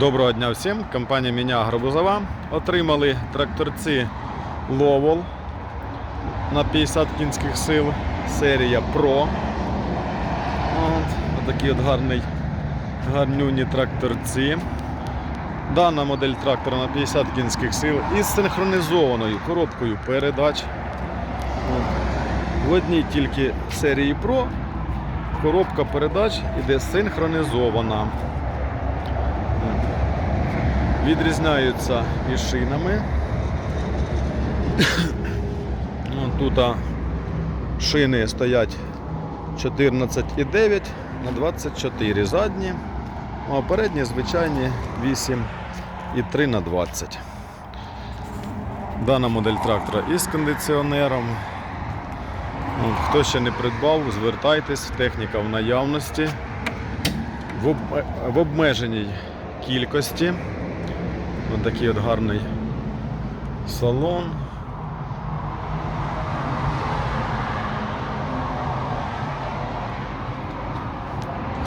Доброго дня всім! Компанія Міня Агробузова отримали тракторці Ловол на 50 кінських сил, серія Pro. От, отакі от гарний, гарнюні тракторці. Дана модель трактора на 50 кінських сил із синхронізованою коробкою передач. От. В одній тільки серії Pro коробка передач іде синхронізована. Відрізняються і шинами. Ну, Тут шини стоять 14,9 на 24 задні, а передні звичайні 8,3 на 20. Дана модель трактора із кондиціонером. Ну, Хто ще не придбав, звертайтесь, техніка в наявності. В обмеженій кількості. Ось такий от гарний салон.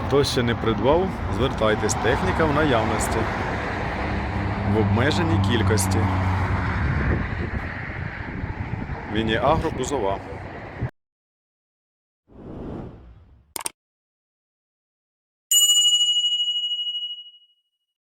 Хто ще не придбав, звертайтесь, техніка в наявності. В обмеженій кількості. Він є агробузова.